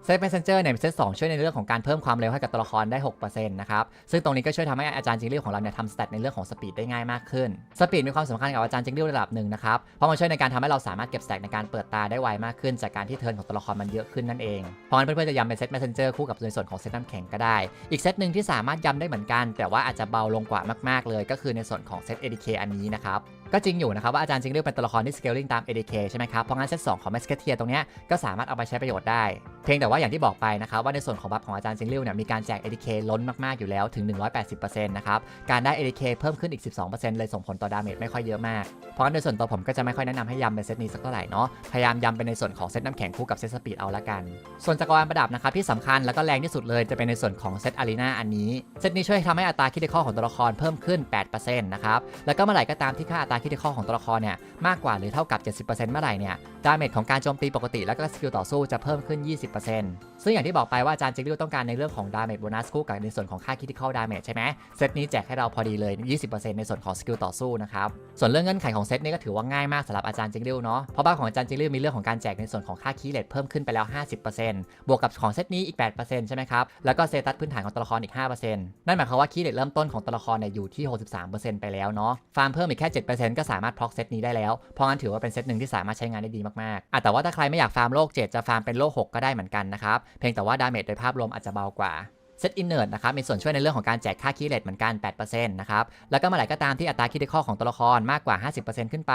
เซต Messenger เนี่ยเป็นเซต2ช่วยในเรื่องของการเพิ่มความเร็วให้กับตัวละครได้ 6%นะครับ ซึ่งตรงนี้ก็ช่วยทำให้อาจารย์จิงริ้วของเราเนี่ยทำสเตตในเรื่องของสปีดได้ง่ายมากขึ้น สปีดมีความสำคัญกับอาจารย์จิงริ้วระดับหนึ่งนะครับ เพราะมันช่วยในการทำให้เราสามารถเก็บสแต็กในการเปิดตาได้ไวมากขึ้น จากการที่เทิร์นของตัวละครมันเยอะขึ้นนั่นเอง เพราะงั้นเพื่อนๆจะย้ำเป็นเซต Messenger คู่กับในส่วนของเซตน้ำแข็งก็ได้ อีกเซตหนึ่งที่สามารถย้ำได้เหมือนกัน แต่ว่าอาจจะเบาลงกว่ามากๆเลย ก็คือในส่วนของเซต ADK อันนี้นะครับ ก็จริงอยู่นะครับว่าอาจารย์จิงเริ้วเป็นตัวละครที่ scaling ตาม ADK ใช่ไหมครับเพราะงั้นเซต2ของ m a s k e t i e r ตรงนี้ก็สามารถเอาไปใช้ประโยชน์ได้ เพียงแต่ว่าอย่างที่บอกไปนะครับว่าในส่วนของบัฟของอาจารย์จิงเริ้วเนี่ยมีการแจก ADK ล้นมากๆอยู่แล้วถึง 180%นะครับการได้ ADK เพิ่มขึ้นอีก 12%เลยส่งผลต่อดาเมจไม่ค่อยเยอะมากเพราะงั้นโดยส่วนตัวผมก็จะไม่ค่อยแนะนำให้ยำเป็นเซตนี้สักเท่าไหร่เนาะพยายามยำเป็นในส่วนของเซตน้ำแข็งคู่กับเซตสปีดเอาละกัน ส่วนจักรวาลประดับนะครับที่สำคัญแล้วก็แรงที่สุดเลยจะเป็นในส่วนของเซตอารีนาอันนี้เซตนี้ช่วยทำให้อัตราคิดข้อของตัวละครเพิ่มขึ้น 8%นะครับแล้วก็เมื่อไหร่ก็ตามที่ค่าอัตราคิดข้อของตัวละครเนี่ยมากกว่าหรือเท่ากับ 70%เมื่อไหร่เนี่ย ดาเมจของการโจมตีปกติแล้วก็สกิลต่อสู้จะเพิ่มขึ้น 20%ซึ่งอย่างที่บอกไปว่าอาจารย์จิงริวต้องการในเรื่องของดาเมจโบนัสคู่กับในส่วนของค่าคิด i ค a l ดาเมจใช่ไหมเซตนี้แจกให้เราพอดีเลย 20%ในส่วนของสกิลต่อสู้นะครับ ส่วนเรื่องเงื่อนไขของเซตนี้ก็ถือว่าง่ายมากสำหรับอาจารย์จิงริวเนาะ เพราะบ้านของอาจารย์จิงริวมีเรื่องของการแจกในส่วนของค่าคีเลทเพิ่มขึ้นไปแล้ว 50%บวกกับของเซตนี้อีก 8%ใช่ไหมครับ แล้วก็เซตัสพื้นฐานของตัวละครอีก 5%นั่นหมายความว่าคีเลทเริ่มต้นของตัวละครเนี่ยอยู่ที่ 63%ไปแล้วเนาะ ฟาร์มเพิ่มอีกแค่ 7%ก็สามารถพล็อกเซตนี้ได้แล้ว เพราะงั้นถือว่าเป็นเซตหนึ่งที่สามารถใช้งานได้ดีมากๆอะแต่ว่าถ้าใครไม่อยากฟาร์มโลก 7 จะฟาร์มเป็นโลก 6 ก็ได้เหมือนกันนะครับ เพียงแต่ว่าดาเมจโดยภาพรวมอาจจะเบากว่า เซตอินเนอร์นะครับมีส่วนช่วยในเรื่องของการแจกค่าคีย์เลทเหมือนกัน 8%นะครับแล้วก็เมื่อไหร่ก็ตามที่อัตราคิดข้อของตัวละครมากกว่า 50%ขึ้นไป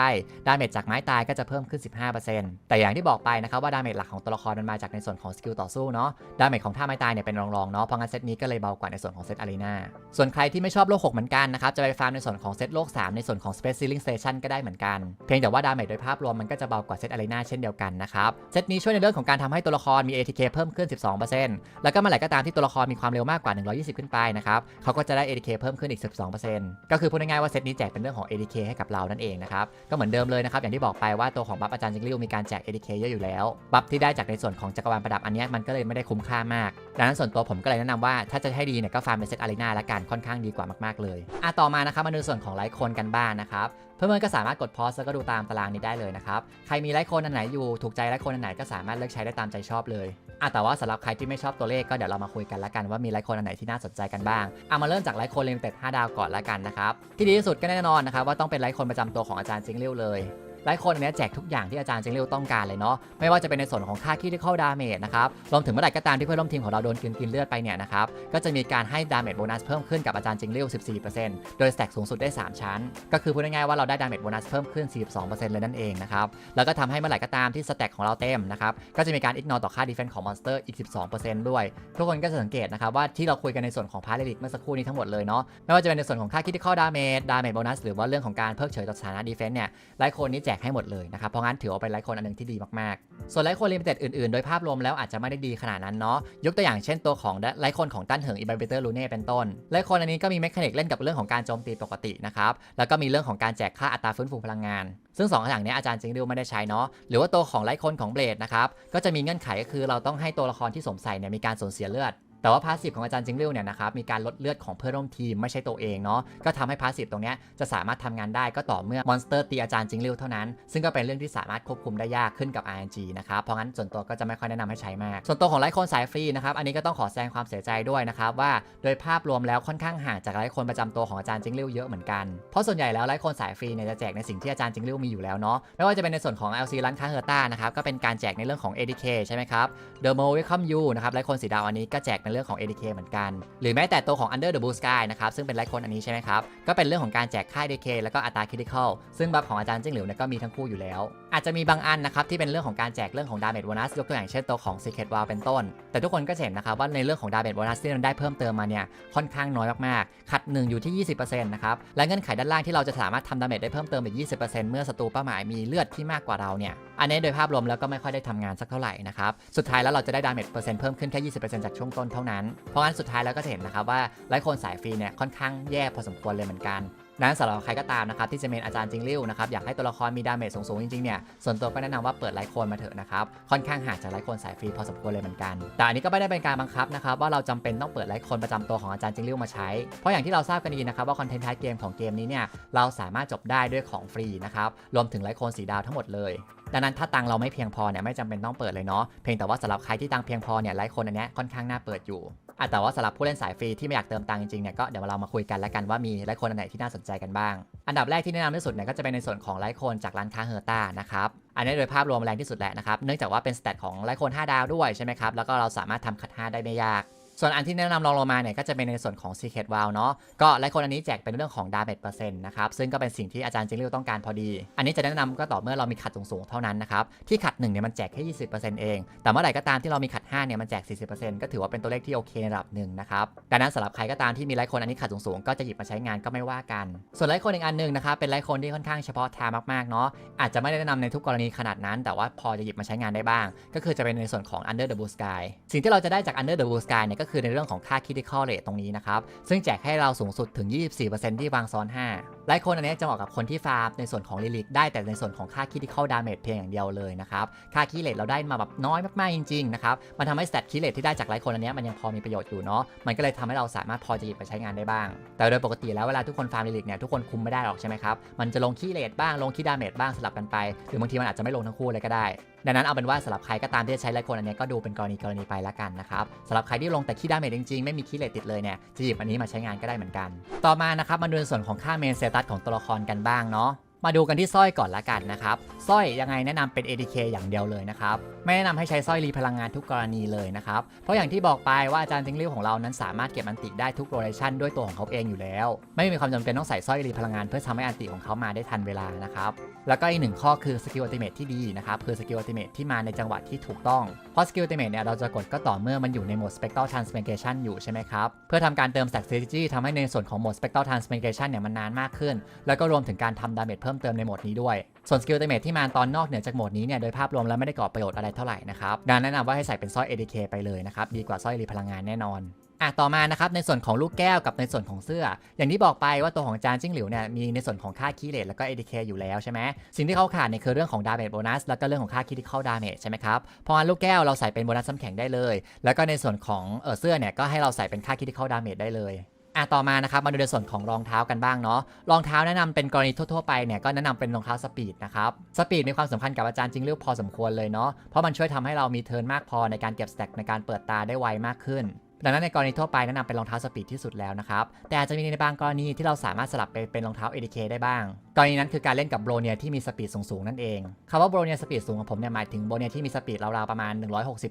ดาเมจจากไม้ตายก็จะเพิ่มขึ้น 15%แต่อย่างที่บอกไปนะครับว่าดาเมจหลักของตัวละครมันมาจากในส่วนของสกิลต่อสู้เนาะดาเมจของท่าไม้ตายเนี่ยเป็นรองๆเนาะเพราะงั้นเซตนี้ก็เลยเบากว่าในส่วนของเซตอารีนาส่วนใครที่ไม่ชอบโลก 6 เหมือนกันนะครับจะไปฟาร์มในส่วนของเซตโลก 3 ในส่วนของ Space Ceiling Station ก็ได้เหมือนกัน เพียงแต่ว่าดาเมจโดยภาพรวมมันก็จะเบากว่าเซตอารีนาเช่นเดียวกันนะครับเซตนี้ช่วยในเรื่องของการทำให้ตัวละครมี ATK เพิ่มขึ้น 12%แล้วก็เมื่อไหร่ก็ตามที่ตัวละครมีความเร็วมากกว่า 120 ขึ้นไปนะครับเขาก็จะได้ ATK เพิ่มขึ้นอีก 12%ก็คือพูดง่ายๆว่าเซตนี้แจกเป็นเรื่องของ ATK ให้กับเรานั่นเองนะครับก็เหมือนเดิมเลยนะครับอย่างที่บอกไปว่าตัวของบัฟอาจารย์จิงริวมีการแจก ATK เยอะอยู่แล้วบัฟที่ได้จากในส่วนของจักรวาลประดับอันนี้มันก็เลยไม่ได้คุ้มค่ามากดังนั้นส่วนตัวผมก็เลยแนะนำว่าถ้าจะให้ดีเนี่ยก็ฟาร์มเป็นเซตอารีนาละกันค่อนข้างดีกว่ามากๆเลยอะต่อมานะครับมาดูส่วนของไลค์คนกันบ้างนะครับเพื่อนๆก็สามารถกดพอสแล้วก็ดูตามตารางนี้ได้เลยนะครับ ใครมีไลค์คนอันไหนอยู่ ถูกใจไลค์คนอันไหนก็สามารถเลือกใช้ได้ตามใจชอบเลย อะแต่ว่าสำหรับใครที่ไม่ชอบตัวเลขก็เดี๋ยวเรามาคุยกันละกันว่ามีไลค์คนอันไหนที่น่าสนใจกันบ้างอะมาเริ่มจากไลค์คนเลนเต็ด5ดาวก่อนละกันนะครับที่ดีที่สุดก็แน่นอนนะครับว่าต้องเป็นไลค์คนประจำตัวของอาจารย์จิงเลี้ยวเลย ไลค์คนเนี้ยแจกทุกอย่างที่อาจารย์จิงเลี้ยวต้องการเลยเนาะไม่ว่าจะเป็นในส่วนของค่าคิดที่เข้าดาเมจนะครับรวมถึงเมื่อไหร่ก็ตามที่เพื่อนร่วมทีมของเราโดนกินกินเลือดไปเนี่ยนะครับก็จะมีการให้ดาเมจโบนัสเพิ่มขึ้นกับอาจารย์จิงเลี้ยว14%โดยแตกสูงสุดได้ 3 ชั้น ก็คือพูดง่ายๆว่าเราได้ดาเมจโบนัสเพิ่มขึ้น 42%เลยนั่นเองนะครับแล้วก็ทำให้เมื่อไหร่ก็ตามที่สแต็กของเราเต็มนะครับก็จะมีการอิกนอต่อค่าดีเฟนส์ของมอนสเตอร์อีก 12%ด้วย ทุกคนก็จะสังเกตนะครับว่าที่เราคุยกันในส่วนของพาร์ทลิทเมื่อสักครู่นี้ทั้งหมดเลยเนาะไม่ว่าจะเป็นในส่วนของค่าคิดที่เข้าดาเมจดาเมจโบนัสหรือว่าเรื่องของการเพิกเฉยต่อสถานะดีเฟนส์เนี่ยไลค์โคนนี้แจกให้หมดเลยนะครับ เพราะงั้นถือว่าเป็นไลค์คนอันหนึงที่ดีมากๆ ส่วนไลค์คนลิมิเต็ดอื่นๆ โดยภาพรวมแล้วอาจจะไม่ได้ดีขนาดนั้นเนาะ ยกตัวอย่างเช่นตัวของไลค์คนของตั้นเหิงอีบ i เบเตอร์ลูเน่เป็นต้น ไลค์คนอันนี้ก็มีเมคานิกเล่นกับเรื่องของการโจมตีปกตินะครับ แล้วก็มีเรื่องของการแจกค่าอัตราฟื้นฟูพลังงาน ซึ่งสองอย่างนี้อาจารย์จิงดิวไม่ได้ใช้เนาะ หรือว่าตัวของไลค์คนของเบลดนะครับ ก็จะมีเงื่อนไขก็คือเราต้องให้ตัวละครที่สวมใส่เนี่ยมีการสูญเสียเลือด แต่ว่าพาสซีฟของอาจารย์จิงริวเนี่ยนะครับมีการลดเลือดของเพื่อนร่วมทีมไม่ใช่ตัวเองเนาะก็ทำให้พาสซีฟตรงเนี้ยจะสามารถทำงานได้ก็ต่อเมื่อมอนสเตอร์ตีอาจารย์จิงริวเท่านั้น ซึ่งก็เป็นเรื่องที่สามารถควบคุมได้ยากขึ้นกับ RNG นะครับเพราะงั้นส่วนตัวก็จะไม่ค่อยแนะนำให้ใช้มาก ส่วนตัวของไลท์โคนสายฟรีนะครับอันนี้ก็ต้องขอแสดงความเสียใจด้วยนะครับว่าโดยภาพรวมแล้วค่อนข้างห่างจากไลท์โคนประจำตัวของอาจารย์จิงริวเยอะเหมือนกัน เพราะส่วนใหญ่แล้วไลท์โคนสายฟรีเนี่ยจะแจกในสิ่งที่อาจารย์จิงริวมีอยู่แล้วเนาะ ไม่ว่าจะเป็นในส่วนของ LC ร้านค้าเฮอร์ต้านะครับ ก็เป็นการแจกในเรื่องของ ADK ใช่ไหมครับ The Mo Welcome You นะครับไลท์โคนสีดาวอันนี้ก็แจกในรื่องของ ADK เหมือนกัน หรือแม้แต่ตัวของ Under the Blue Sky นะครับซึ่งเป็นไลท์คนอันนี้ใช่ไหมครับ ก็เป็นเรื่องของการแจกค่าย ADK แล้วก็อัตรา Critical ซึ่งบัฟของอาจารย์จิ้งหลิวเนี่ยก็มีทั้งคู่อยู่แล้ว อาจจะมีบางอันนะครับที่เป็นเรื่องของการแจกเรื่องของ Damage Bonus ยกตัวอย่างเช่นตัวของ Secret Wall เป็นต้น แต่ทุกคนก็เห็นนะครับว่าในเรื่องของ Damage Bonus ที่มันได้เพิ่มเติมมาเนี่ยค่อนข้างน้อยมากๆขัด1อยู่ที่ 20%นะครับและเงื่อนไขด้านล่างที่เราจะสามารถทำ Damage ได้เพิ่มเติมอีก20%เมื่อศัตรูเป้าหมายมีเลือดที่มากกว่าเราเนี่ยอันนี้โดยภาพรวมแล้วก็ไม่ค่อยได้ทำงานสักเท่าไหร่นะครับสุดท้ายแล้วเราจะได้ Damage เปอร์เซ็นต์เพิ่มขึ้นแค่ 20%จากช่วงต้นเท่านั้น เพราะงั้นสุดท้ายแล้วก็จะเห็นนะครับว่าไลฟ์โคนสายฟรีเนี่ยค่อนข้างแย่พอสมควรเลยเหมือนกัน นั้นสำหรับใครก็ตามนะครับที่จะเป็นอาจารย์จิงริ้วนะครับอยากให้ตัวละครมีดาเมจสูงๆจริงๆเนี่ยส่วนตัวก็แนะนำว่าเปิดไลฟ์โคนมาเถอะนะครับค่อนข้างห่างจากไลฟ์โคนสายฟรีพอสมควรเลยเหมือนกัน แต่อันนี้ก็ไม่ได้เป็นการบังคับนะครับว่าเราจำเป็นต้องเปิดไลฟ์โคนประจำตัวของอาจารย์จิงริ้วมาใช้ เพราะอย่างที่เราทราบกันดีนะครับว่าคอนเทนต์ท้ายเกมของเกมนี้เนี่ยเราสามารถจบได้ด้วยของฟรีนะครับรวมถึงไลฟ์โคนสีดาวทั้งหมดเลยดังนั้นถ้าตังเราไม่เพียงพอเนี่ยไม่จำเป็นต้องเปิดเลยเนาะเพียงแต่ว่าสำหรับใครที่ตังเพียงพอเนี่ยไลฟ์โคนอันนี้ค่อนข้างน่าเปิดอยู่ อะแต่ว่าสำหรับผู้เล่นสายฟรีที่ไม่อยากเติมตังค์จริงๆเนี่ยก็เดี๋ยวเรามาคุยกันแล้วกันว่ามีไลฟ์โคนอันไหนที่น่าสนใจกันบ้าง อันดับแรกที่แนะนำที่สุดเนี่ยก็จะเป็นในส่วนของไลฟ์โคนจากร้านค้าเฮอร์ต้านะครับอันนี้โดยภาพรวมแรงที่สุดแหละนะครับเนื่องจากว่าเป็นสเตตของไลฟ์โคน5ดาวด้วยใช่ไหมครับแล้วก็เราสามารถทำคัด5ได้ไม่ยาก ส่วนอันที่แนะนำรองลงมาเนี่ยก็จะเป็นในส่วนของ Secret Wow เนาะก็ไลฟ์โคนอันนี้แจกเป็นเรื่องของ Damage เปอร์เซ็นต์นะครับซึ่งก็เป็นสิ่งที่อาจารย์จิงริวต้องการพอดี อันนี้จะแนะนำก็ต่อเมื่อเรามีขัดสูงๆเท่านั้นนะครับที่ขัด1เนี่ยมันแจกแค่ 20%เอง แต่เมื่อไหร่ก็ตามที่เรามีขัด5เนี่ยมันแจก 40%ก็ถือว่าเป็นตัวเลขที่โอเคในระดับหนึ่งนะครับดังนั้นสำหรับใครก็ตามที่มีไลฟ์โคนอันนี้ขัดสูงๆก็จะหยิบมาใช้งานก็ไม่ว่ากัน ส่วนไลฟ์โคนอีกอันหนึ่งนะครับเป็นไลฟ์โคนที่ค่อนข้างเฉพาะทางมากๆเนาะอาจจะไม่ได้แนะนำในทุกกรณีขนาดนั้น แต่ว่าพอจะหยิบมาใช้งานได้บ้าง ก็คือจะเป็นในส่วนของ Under the Blue Sky สิ่งที่เราจะได้จาก Under the Blue Sky เนี่ยก็คือในเรื่องของค่า critical rate ตรงนี้นะครับ ซึ่งแจกให้เราสูงสุดถึง 24%ที่วางซ้อน 5 หลายคนอันนี้จะเหมาะกับคนที่ฟาร์มในส่วนของลิลิกได้แต่ในส่วนของค่าคิดที่เข้าดาเมจเพียงอย่างเดียวเลยนะครับ ค่าคิเลตเราได้มาแบบน้อยมากๆจริงๆนะครับ มันทำให้สแตทคิเลตที่ได้จากหลายคนอันนี้มันยังพอมีประโยชน์อยู่เนาะ มันก็เลยทำให้เราสามารถพอจะหยิบไปใช้งานได้บ้าง แต่โดยปกติแล้วเวลาทุกคนฟาร์มลิลิกเนี่ยทุกคนคุมไม่ได้หรอกใช่ไหมครับ มันจะลงคิเลตบ้างลงคิดาเมจบ้างสลับกันไปหรือบางทีมันอาจจะไม่ลงทั้งคู่เลยก็ได้ดังนั้นเอาเป็นว่าสำหรับใครก็ตามที่จะใช้หลายคนอันนี้ก็ดูเป็นกรณีกรณีไปละกันนะครับสำหรับใครที่ลงแต่คีดาเมจจริงๆ ไม่มีคีเลตติดเลยเนี่ยจะหยิบอันนี้มาใช้งานก็ได้เหมือนกัน ต่อมานะครับมาดูในส่วนของค่าเมนเซตสของตัวละครกันบ้างเนาะมาดูกันที่สร้อยก่อนละกันนะครับสร้อยยังไงแนะนำเป็น ADK อย่างเดียวเลยนะครับ ไม่แนะนำให้ใช้สร้อยรีพลังงานทุกกรณีเลยนะครับ เพราะอย่างที่บอกไปว่าอาจารย์จิงริ้วของเรานั้นสามารถเก็บอันติได้ทุกโรเลชันด้วยตัวของเขาเองอยู่แล้ว ไม่มีความจำเป็นต้องใส่สร้อยรีพลังงานเพื่อทำให้อันติของเขามาได้ทันเวลานะครับ แล้วก็อีกหนึ่งข้อคือสกิลอัลติเมทที่ดีนะครับคือสกิลอัลติเมทที่มาในจังหวะที่ถูกต้อง เพราะสกิลอัลติเมทเนี่ยเราจะกดก็ต่อเมื่อมันอยู่ในโหมด Spectral Transmigration อยู่ใช่ไหมครับ เพื่อทำการเติม Stack Strategy ทำให้ในส่วนของโหมด Spectral Transmigration เนี่ยมันนานมากขึ้น แล้วก็รวมถึงการทำดาเมจเพิ่มเติมในโหมดนี้ด้วย ส่วนสกิลอัลติเมทที่มาตอนนอกเหนือจากโหมดนี้เนี่ยโดยภาพรวมแล้วไม่ได้ก่อประโยชน์อะไรเท่าไหร่นะครับดังนั้นแนะนำว่าให้ใส่เป็นสร้อย ADK ไปเลยนะครับดีกว่าสร้อยรีพลังงานแน่นอน อะต่อมานะครับในส่วนของลูกแก้วกับในส่วนของเสื้อ อย่างที่บอกไปว่าตัวของจานจิ้งหลิวเนี่ยมีในส่วนของค่าคีเลตแล้วก็ ADK อยู่แล้วใช่ไหมสิ่งที่เขาขาดเนี่ยคือเรื่องของดาเมจโบนัสแล้วก็เรื่องของค่าคิดที่เข้าดาเมจใช่ไหมครับเพราะงั้นลูกแก้วเราใส่เป็นโบนัสซ้ำแข็งได้เลย แล้วก็ในส่วนของเออเสื้อเนี่ยก็ให้เราใส่เป็นค่าคิดที่เข้าดาเมจได้เลยอะต่อมานะครับมาดูในส่วนของรองเท้ากันบ้างเนาะรองเท้าแนะนำเป็นกรณีทั่วๆไปเนี่ยก็แนะนำเป็นรองเท้าสปีดนะครับสปีดมีความสำคัญกับอาจารย์จริงเรียกพอสมควรเลยเนาะเพราะมันช่วยทำให้เรามีเทิร์นมากพอในการเก็บสแต็กในการเปิดตาได้ไวมากขึ้น ดังนั้นในกรณีทั่วไปแนะนำเป็นรองเท้าสปีดที่สุดแล้วนะครับ แต่อาจจะมีในบางกรณีที่เราสามารถสลับไปเป็นรองเท้า ADK ได้บ้าง กรณีนั้นคือการเล่นกับโบรเนียที่มีสปีดสูงๆนั่นเองคำว่าโบรเนียสปีดสูงของผมเนี่ยหมายถึงโบรเนียที่มีสปีดราวๆประมาณ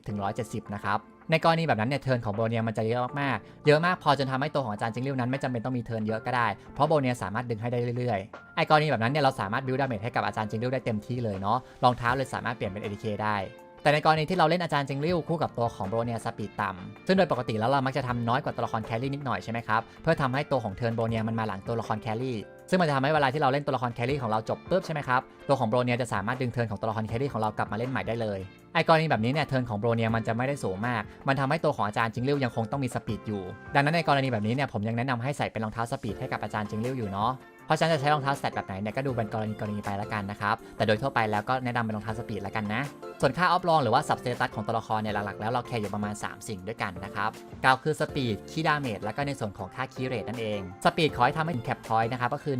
160-170 นะครับในกรณีแบบนั้นเนี่ยเทิร์นของโบรเนียมันจะเยอะมากๆ เยอะมากพอจนทำให้ตัวของอาจารย์จิงริ้วนั้นไม่จำเป็นต้องมีเทิร์นเยอะก็ได้ เพราะโบรเนียสามารถดึงให้ได้เรื่อยๆ ไอ้กรณีแบบนั้นเนี่ยเราสามารถบิวดาเมจให้กับอาจารย์จิงริ้วได้เต็มที่เลยเนาะ รองเท้าเลยสามารถเปลี่ยนเป็น ADK ได้ แต่ในกรณีที่เราเล่นอาจารย์จิงริ้วคู่กับตัวของโบรเนียสปีดต่ำซึ่งโดยปกติแล้วเรามักจะทำน้อยกว่าตัวละครแครี่นิดหน่อยใช่ไหมครับเพื่อทำให้ตัวของเทิร์นโบรเนียมันมาหลังตัวละครแครี่ซึ่งมันจะทำให้เวลาที่เราเล่นตัวละครแครี่ของเราจบปุ๊บใช่ไหมครับ ตัวของโบรเนียจะสามารถดึงเทิร์นของตัวละครแครี่ของเรากลับมาเล่นใหม่ได้เลย ไอ้กรณีแบบนี้เนี่ยเทิร์นของโบรเนียมันจะไม่ได้สูงมาก มันทำให้ตัวของอาจารย์จิงริ้วยังคงต้องมีสปีดอยู่ ดังนั้นในกรณีแบบนี้เนี่ยผมยังแนะนำให้ใส่เป็นรองเท้าสปีดให้กับอาจารย์จิงริ้วอยู่เนาะ เพราะฉะนั้นจะใช้รองเท้าแตทแบบไหนเนี่ยก็ดูเป็นกรณีกรณีไปละกันนะครับ แต่โดยทั่วไปแล้วก็แนะนำเป็นรองเท้าสปีดละกันนะ ส่วนค่าออฟลองหรือว่าสับสเตตัสของตัวละครเนี่ยหลักๆแล้วเราแคร์อยู่ประมาณ 3 สิ่งด้วยกันนะครับกาวคือสปีดคีดาเมจแล้วก็ในส่วนของค่าคีเรทนั่นเอง สปีดขอให้ทำให้ถึงแคปพอยต์นะครับก็คือ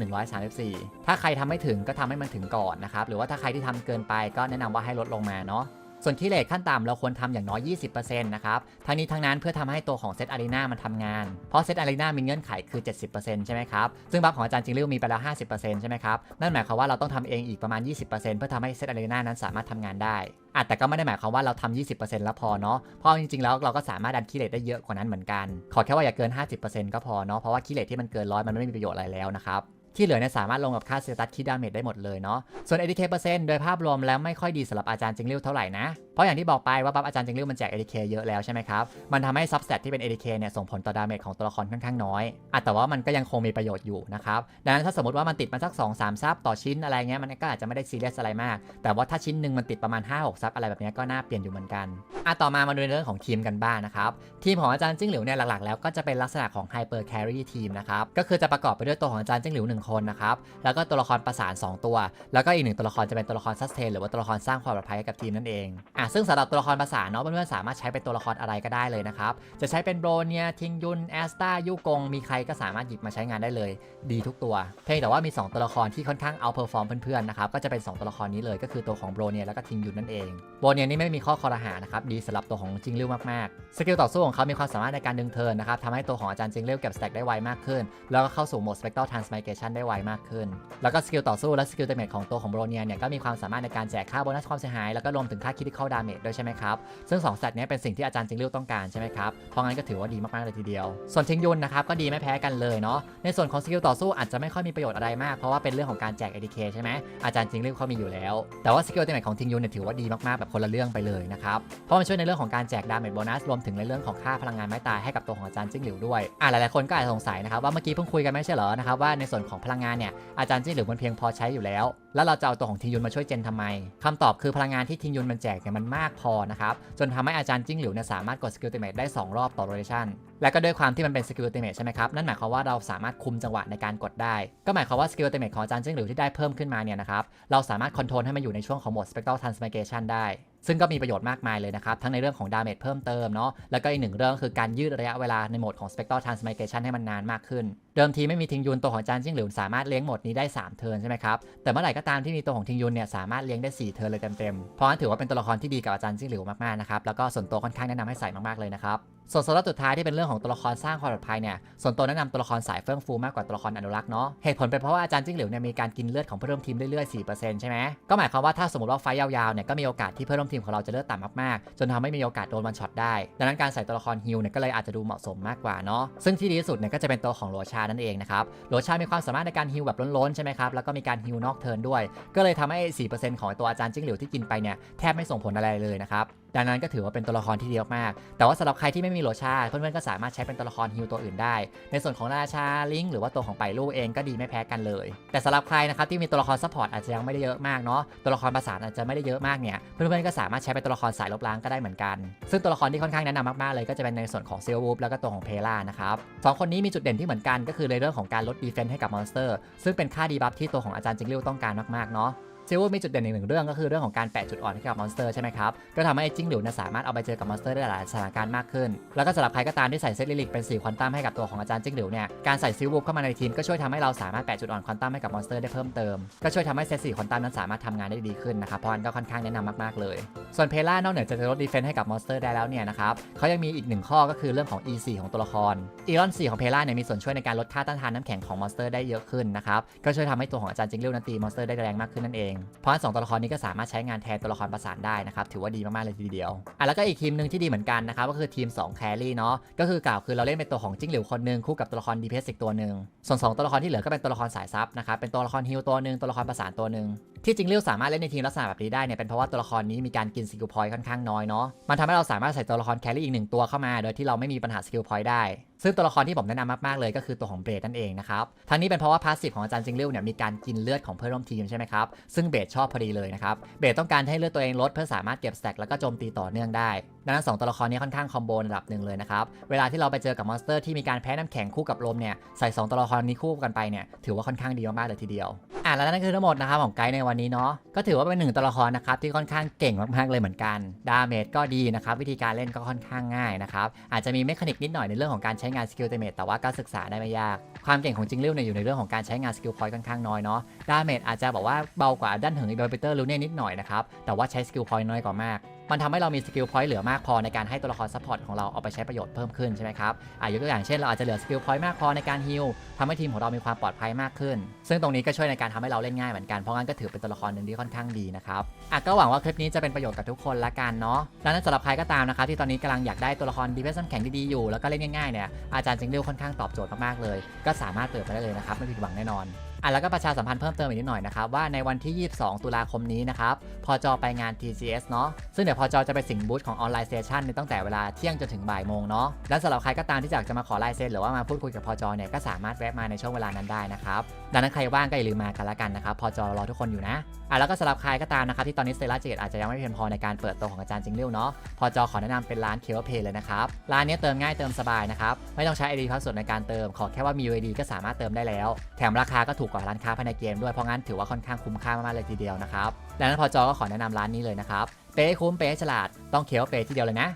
134 ถ้าใครทำไม่ถึงก็ทำให้มันถึงก่อนนะครับหรือว่าถ้าใครที่ทำเกินไปก็แนะนำว่าให้ลดลงมาเนาะ ส่วนคีเลทขั้นต่ำเราควรทำอย่างน้อย 20%นะครับ ทั้งนี้ทั้งนั้นเพื่อทำให้ตัวของเซตอารีนามันทำงาน เพราะเซตอารีนามีเงื่อนไขคือ 70%ใช่ไหมครับ ซึ่งบัฟของอาจารย์จิงริ้วมีไปแล้ว 50%ใช่ไหมครับ นั่นหมายความว่าเราต้องทำเองอีกประมาณ 20%เพื่อทำให้เซตอารีนานั้นสามารถทำงานได้อะแต่ก็ไม่ได้หมายความว่าเราทำ20%แล้วพอเนาะ เพราะจริงๆ แล้วเราก็สามารถดันคีเลทได้เยอะกว่านั้นเหมือนกัน ขอแค่ว่าอย่าเกิน 50%ก็พอเนาะ เพราะว่าคีเลทที่มันเกินร้อยมันไม่มีประโยชน์อะไรแล้วนะครับ ที่เหลือเนี่ยสามารถลงกับค่าสเตตัสคิดดาเมจได้หมดเลยเนาะ ส่วน ADK เปอร์เซ็นต์โดยภาพรวมแล้วไม่ค่อยดีสำหรับอาจารย์จิงริ้วเท่าไหร่นะ เพราะอย่างที่บอกไปว่าบัฟอาจารย์จิงริ้วมันแจก ADK เยอะแล้วใช่ไหมครับ มันทำให้ซับสเตตที่เป็น ADK เนี่ยส่งผลต่อดาเมจของตัวละครค่อนข้างน้อยอะแต่ว่ามันก็ยังคงมีประโยชน์อยู่นะครับ ดังนั้นถ้าสมมติว่ามันติดมาสัก2 3ซับต่อชิ้นอะไรเงี้ยมันก็อาจจะไม่ได้ซีเรียสอะไรมาก แต่ว่าถ้าชิ้นหนึ่งมันติดประมาณ 5-6ซับอะไรแบบนี้ก็น่าเปลี่ยนอยู่เหมือนกันอะต่อมามาดูในเรื่องของทีมกันบ้างนะครับทีมของอาจารย์จิ้งหลิวเนี่ยหลักๆแล้วก็จะเป็นลักษณะของ Hyper Carry ทีมนะครับก็คือจะประกอบไปด้วยตัวของอาจารย์จิ้งหลิวหคนนะครับ แล้วก็ตัวละครประสาน 2 ตัว แล้วก็อีกหนึ่งตัวละครจะเป็นตัวละครซัสเทนหรือว่าตัวละครสร้างความปลอดภัยให้กับทีมนั่นเองอะซึ่งสำหรับตัวละครประสานเนาะเพื่อนๆสามารถใช้เป็นตัวละครอะไรก็ได้เลยนะครับ จะใช้เป็นโบรเนียทิงยุนแอสตายูกง มีใครก็สามารถหยิบมาใช้งานได้เลย ดีทุกตัว เพียงแต่ว่ามี 2 ตัวละครที่ค่อนข้างเอาเพอร์ฟอร์มเพื่อนๆนะครับก็จะเป็น 2 ตัวละครนี้เลยก็คือตัวของโบรเนียแล้วก็ทิงยุนนั่นเองโบรเนียนี่ไม่มีข้อคอรหานะครับดีสำหรับตัวของจิงริ้วมากๆสกิลต่อสู้ของเขามีความสามารถในการดึงเทิร์นนะครับทำให้ตัวของอาจารย์จิงริ้วเก็บสแต็กได้ไวมากขึ้น แล้วก็เข้าสู่โหมด Spectral Transmigration ได้ไวมากขึ้น แล้วก็สกิลต่อสู้และสกิลเดเมจของตัวของโบรเนียเนี่ยก็มีความสามารถในการแจกค่าโบนัสความเสียหายแล้วก็รวมถึงค่า critical damage ด้วยใช่ไหมครับซึ่ง2สแต็กเนี้เป็นสิ่งที่อาจารย์จิงริ้วต้องการใช่ไหมครับเพราะงั้นก็ถือว่าดีมากๆเลยทีเดียว ส่วนทิงยุนนะครับก็ดีไม่แพ้กันเลยเนาะในส่วนของสกิลต่อสู้อาจจะไม่ค่อยมีประโยชน์อะไรมากเพราะว่าเป็นเรื่องของการแจก ADK ใช่ไหมอาจารย์จิงริ้วเขามีอยู่แล้ว แต่ว่าสกิลเดเมจของทิงยุนเนี่ยถือว่าดีมากๆแบบคนละเรื่องไปเลยนะครับเพราะมันช่วยในเรื่องของการแจกดาเมจโบนัสรวมถึงในเรื่องของค่าพลังงานไม้ตายให้กับตัวของอาจารย์จิงหลิวด้วยอะหลายๆคนก็อาจจะสงสัยนะครับว่าเมื่อกี้เพิ่งคุยกันไม่ใช่เหรอนะครับว่าในส่วนของพลังงานเนี่ยอาจารย์จิ้งหลิวมันเพียงพอใช้อยู่แล้ว แล้วเราจะเอาตัวของทิงยุนมาช่วยเจนทำไมคำตอบคือพลังงานที่ทิงยุนมันแจกเนี่ยมันมากพอนะครับจนทำให้อาจารย์จิ้งหลิวเนี่ยสามารถกดสกิลติเมทได้ 2 รอบต่อโรเ t ชันและก็ด้วยความที่มันเป็นสกิลติเมทใช่ไหมครับนั่นหมายความว่าเราสามารถคุมจังหวะในการกดได้ ก็หมายความว่าสกิลติเมทของอาจารย์จิ้งหลิวที่ได้เพิ่มขึ้นมาเนี่ยนะครับเราสามารถคอนโทรลให้มันอยู่ในช่วงของโหมด spectral transmigration ได้ ซึ่งก็มีประโยชน์มากมายเลยนะครับ ทั้งในเรื่องของดาเมจเพิ่มเติมเนาะแล้วก็อีกหนึ่งเรื่องคือการยืดระยะเวลาในโหมดของ spectral transmigration ให้มันนานมากขึ้น เดิมทีไม่มีทิงยุนตัวของจานจิ้งหลิวสามารถเลี้ยงโหมดนี้ได้ 3 เทิร์นใช่ไหมครับ แต่เมื่อไหร่ก็ตามที่มีตัวของทิงยุนเนี่ยสามารถเลี้ยงได้ 4 เทิร์นเลยเต็มๆเพราะนั้นถือว่าเป็นตัวละครที่ดีกับอาจารย์จิ้งหลิวมากๆนะครับแล้วก็ส่วนตัวค่อนข้างแนะนำให้ใส่มากๆเลยนะครับ ส่วนโซนสุดท้ายที่เป็นเรื่องของตัวละครสร้างความปลอดภัยเนี่ย ส่วนตัวแนะนำตัวละครสายเฟื่องฟูมากกว่าตัวละครอนุรักษ์เนาะ เหตุผลเป็นเพราะว่าอาจารย์จิ้งหลิวเนี่ยมีการกินเลือดของเพื่อนร่วมทีมเรื่อยๆ 4%ใช่ไหม ก็หมายความว่าถ้าสมมติว่าไฟยาวๆ เนี่ยก็มีโอกาสที่เพื่อนร่วมทีมของเราจะเลือดต่ำมากๆ จนทำให้มีโอกาสโดนวันช็อตได้ ดังนั้นการใส่ตัวละครฮิลเนี่ยก็เลยอาจจะดูเหมาะสมมากกว่าเนาะ ซึ่งที่ดีที่สุดเนี่ยก็จะเป็นตัวของโรชานั่นเองนะครับโรชา มีความสามารถในการฮิลแบบล้นๆใช่ไหมครับ แล้วก็มีการฮิลนอกเทิร์นด้วย ก็เลยทำให้ 4%ของตัวอาจารย์จิ้งหลิวที่กินไปเนี่ยแทบไม่ส่งผลอะไรเลยนะครับดังนั้นก็ถือว่าเป็นตัวละครที่ดีมากแต่ว่าสำหรับใครที่ไม่มีมีโรชาเพื่อนๆก็สามารถใช้เป็นตัวละครฮิลตัวอื่นได้ ในส่วนของราชาลิงหรือว่าตัวของไปลูเองก็ดีไม่แพ้กันเลย แต่สำหรับใครนะครับที่มีตัวละครซัพพอร์ตอาจจะยังไม่ได้เยอะมากเนาะตัวละครประสานอาจจะไม่ได้เยอะมากเนี่ยเพื่อนๆก็สามารถใช้เป็นตัวละครสายลบล้างก็ได้เหมือนกัน ซึ่งตัวละครที่ค่อนข้างแนะนำมากๆเลยก็จะเป็นในส่วนของเซลวูฟแล้วก็ตัวของเพล่านะครับสองคนนี้มีจุดเด่นที่เหมือนกันก็คือในเรื่องของการลดดีเฟนส์ให้กับมอนสเตอร์ซึ่งเป็นค่าดีบัฟที่ตัวของอาจารย์จิงลิวต้องการมากๆเนาะ ซิลเวอร์มีจุดเด่นอีกหนึ่งเรื่องก็คือเรื่องของการแปะจุดอ่อนให้กับมอนสเตอร์ใช่ไหมครับก็ทำให้จิ้งหลิวนี่ยสามารถเอาไปเจอกับมอนสเตอร์ได้หลายสถานการณ์มากขึ้น แล้วก็สำหรับใครก็ตามที่ใส่เซตลิลิกเป็น4ควอนตัมให้กับตัวของอาจารย์จิ้งหลิวเนี่ยการใส่ซิลเวอร์เข้ามาในทีมก็ช่วยทำให้เราสามารถแปะจุดอ่อนควอนตัมให้กับมอนสเตอร์ได้เพิ่มเติมก็ช่วยทำให้เซต4ควอนตัมนั้นสามารถทำงานได้ดีขึ้นนะครับเพราะงั้นก็ค่อนข้างแนะนำมากๆเลย ส่วนเพล่านอกเหนือจากจะลดดีเฟนส์ให้กับมอนสเตอร์ได้แล้วเนี่ยนะครับเขายังมีอีกหนึ่งข้อก็คือเรื่องของ E4 ของตัวละครอีรอน4ของเพล่าเนี่ยมีส่วนช่วยในการลดค่าต้านทานน้ำแข็งของมอนสเตอร์ได้เยอะขึ้นนะครับก็ช่วยทำให้ตัวของอาจารย์จิงเลิวนั้นตีมอนสเตอร์ได้แรงมากขึ้นนั่นเองเพราะอันสองตัวละครนี้ก็สามารถใช้งานแทนตัวละครประสานได้นะครับถือว่าดีมากๆเลยทีเดียวอะแล้วก็อีกทีมหนึ่งที่ดีเหมือนกันนะครับก็คือทีม2แครี่เนาะก็คือกล่าวคือเราเล่นเป็นตัวของจิ้งหลิวคนหนึ่งคู่กับตัวละครดีเพสอีกตัวหนึ่งส่วนสองตัวละครที่เหลือก็เป็นตัวละครสายซับนะครับเป็นตัวละครฮิลตัวหนึ่งตัวละครประสานตัวหนึ่งที่จริงเลี้ยวสามารถเล่นในทีมลักษณะแบบนี้ได้เนี่ยเป็นเพราะว่าตัวละครนี้มีการกินสกิลพอยต์ค่อนข้างน้อยเนาะมันทำให้เราสามารถใส่ตัวละครแครี่อีกหนึ่งตัวเข้ามา โดยที่เราไม่มีปัญหาสกิลพอยต์ได้ ซึ่งตัวละครที่ผมแนะนำมากๆเลยก็คือตัวของเบรดนั่นเองนะครับทั้งนี้เป็นเพราะว่าพาสซีฟของอาจารย์จิงเลี้ยวเนี่ยมีการกินเลือดของเพื่อนร่วมทีมใช่ไหมครับซึ่งเบรดชอบพอดีเลยนะครับเบรดต้องการให้เลือดตัวเองลดเพื่อสามารถเก็บสแต็กแล้วก็โจมตีต่อเนื่องได้ ดังนั้นสองตัวละครนี้ค่อนข้างคอมโบระดับหนึ่งเลยนะครับ เวลาที่เราไปเจอกับมอนสเตอร์ที่มีการแพ้น้ำแข็งคู่กับลมเนี่ย ใส่สองตัวละครนี้คู่กันไปเนี่ย ถือว่าค่อนข้างดีมากๆเลยทีเดียว อะแล้วนั่นคือทั้งหมดนะครับของไกด์ในวันนี้เนาะ ก็ถือว่าเป็นหนึ่งตัวละครนะครับที่ค่อนข้างเก่งมากๆเลยเหมือนกัน ดาเมจก็ดีนะครับ วิธีการเล่นก็ค่อนข้างง่ายนะครับอาจจะมีเมคานิกนิดหน่อยในเรื่องของการใช้งานสกิลเตเมจแต่ว่าก็ศึกษาได้ไม่ยาก ความเก่งของจิงลิวเนี่ยอยู่ในเรื่องของการใช้งานสกิลพอยต์ค่อนข้างน้อยเนาะดาเมจอาจจะบอกว่าเบากว่าด้านถึงอีเบลเตอร์ลูเน่นิดหน่อยนะครับแต่ว่าใช้สกิลพอยต์น้อยกว่ามาก มันทำให้เรามีสกิลพอยต์เหลือมากพอในการให้ตัวละครซัพพอร์ตของเราเอาไปใช้ประโยชน์เพิ่มขึ้นใช่ไหมครับอะยกตัวอย่างเช่นเราอาจจะเหลือสกิลพอยต์มากพอในการฮิลทำให้ทีมของเรามีความปลอดภัยมากขึ้น ซึ่งตรงนี้ก็ช่วยในการทำให้เราเล่นง่ายเหมือนกัน เพราะงั้นก็ถือเป็นตัวละครหนึ่งที่ค่อนข้างดีนะครับอะก็หวังว่าคลิปนี้จะเป็นประโยชน์กับทุกคนละกันเนาะดังนั้นสำหรับใครก็ตามนะครับที่ตอนนี้กำลังอยากได้ตัวละครดีเพสซ์แข็งดีๆอยู่แล้วก็เล่นง่ายๆเนี่ยอาจารย์จิงเดียวค่อนข้างตอบโจทย์มากๆเลย ก็สามารถเปิดมาได้เลยนะครับไม่ผิดหวังแน่นอน อะแล้วก็ประชาสัมพันธ์เพิ่มเติมอีกนิดหน่อยนะครับว่าในวันที่ 22 ตุลาคมนี้นะครับพอจอไปงาน TGS เนาะซึ่งเดี๋ยวพอจอจะไปสิงบูธของออนไลน์เซสชันในตั้งแต่เวลาเที่ยงจนถึงบ่ายโมงเนาะและสำหรับใครก็ตามที่อยากจะมาขอลายเซ็นหรือว่ามาพูดคุยกับพอจอเนี่ยก็สามารถแวะมาในช่วงเวลานั้นได้นะครับดังนั้นใครว่างก็อย่าลืมมากันละกันนะครับพอจอรอทุกคนอยู่นะอะแล้วก็สำหรับใครก็ตามนะครับที่ตอนนี้เซราเจตอาจจะยังไม่เพียงพอในการเปิดตัวของอาจารย์จิงเลี้ยวเนาะพอจอขอแนะนำเป็นร้านเค p เพย์เลยนะครับร้านนี้เติมง่ายเติมสบายนะครับไม่ต้องใช้ ID พาสเวิร์ดในการเติมขอแค่ว่ามี UID ก็สามารถเติมได้แล้ว แถมราคาก็ถูกกว่าร้านค้าภายในเกมด้วยเพราะงั้นถือว่าค่อนข้างคุ้มค่ามากๆเลยทีเดียวนะครับดังนั้นพอจอก็ขอแนะนำร้านนี้เลยนะครับเป๊ะคุ้มเป๊ะฉลาดต้องเค p เพย์ทีเดียวเลยนะ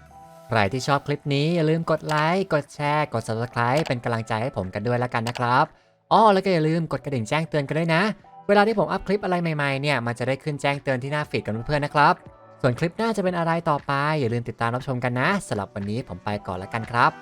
ใครที่ชอบคลิปนี้อย่าลืมกดไลค์กดแชร์ กด subscribe เป็นกำลังใจให้ผมกันด้วยแล้วกันนะครับอ้อแล้วก็อย่าลืมกดกระดิ่งแจ้งเตือนกันด้วยนะ เวลาที่ผมอัพคลิปอะไรใหม่ๆเนี่ยมันจะได้ขึ้นแจ้งเตือนที่หน้าฟีดกันเพื่อนๆนะครับ ส่วนคลิปหน้าจะเป็นอะไรต่อไป อย่าลืมติดตามรับชมกันนะสำหรับวันนี้ผมไปก่อนแล้วกันครับ